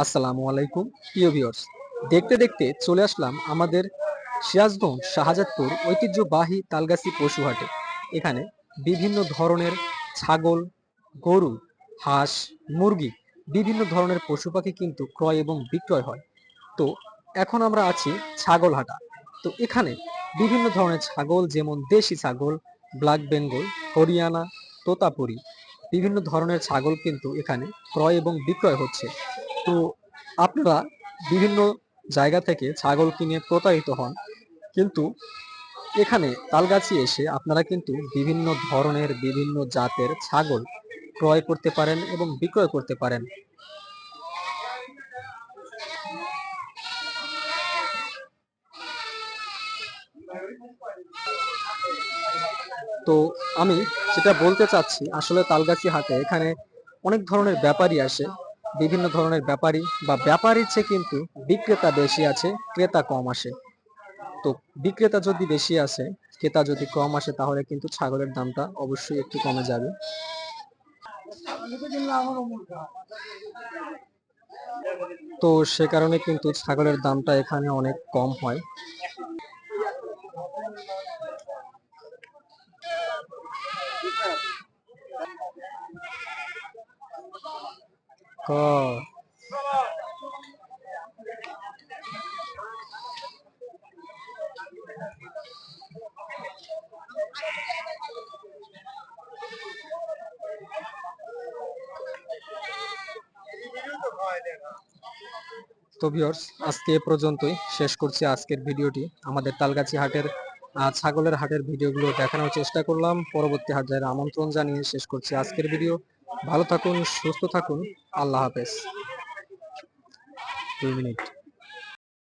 আসসালামু আলাইকুম, প্রিয় ভিউয়ার্স দেখতে দেখতে চলে আসলাম আমাদের সিরাজগঞ্জ শাহজাদপুর ঐতিহ্যবাহী তালগাছি পশুহাটে এখানে বিভিন্ন ধরনের ছাগল, গরু, হাঁস, মুরগি, বিভিন্ন ধরনের পশু পাখি কিন্তু ক্রয় এবং বিক্রয় হয়। তো এখন আমরা আছি ছাগল হাটা। তো এখানে বিভিন্ন ধরনের ছাগল, যেমন দেশি ছাগল, ব্ল্যাক বেঙ্গল, হরিয়ানা, তোতাপুরি, বিভিন্ন ধরনের ছাগল কিন্তু এখানে ক্রয় এবং বিক্রয় হচ্ছে। তো আপনারা বিভিন্ন জায়গা থেকে ছাগল কিনে প্রতারিত হন। কিন্তু এখানে তালগাছি এসে আপনারা কিন্তু বিভিন্ন ধরনের বিভিন্ন জাতের ছাগল ক্রয় করতে পারেন এবং বিক্রয় করতে পারেন। তো আমি যেটা বলতে চাচ্ছি, আসলে তালগাছি হাটে এখানে অনেক ধরনের ব্যাপারই আসে। বিভিন্ন ধরনের ব্যাপারী বা ব্যাপারীর চেয়ে কিন্তু বিক্রেতা বেশি আছে, ক্রেতা কম আসে। তো বিক্রেতা যদি বেশি আসে, ক্রেতা যদি কম আসে, তাহলে কিন্তু ছাগলের দামটা অবশ্যই একটু কমে যাবে। তো সে কারণে কিন্তু ছাগলের দামটা এখানে অনেক কম হয়। ক তো ভিউয়ার্স আজকে এ পর্যন্তই। শেষ করছি আজকের ভিডিওটি। আমাদের তালগাছি হাটের ছাগলের হাটের ভিডিওগুলো দেখানোর চেষ্টা করলাম। পরবর্তী হাট হাটের আমন্ত্রণ জানিয়ে শেষ করছি আজকের ভিডিও। ভালো থাকুন সুস্থ থাকুন। আল্লাহ হাফেজ। দুই মিনিট।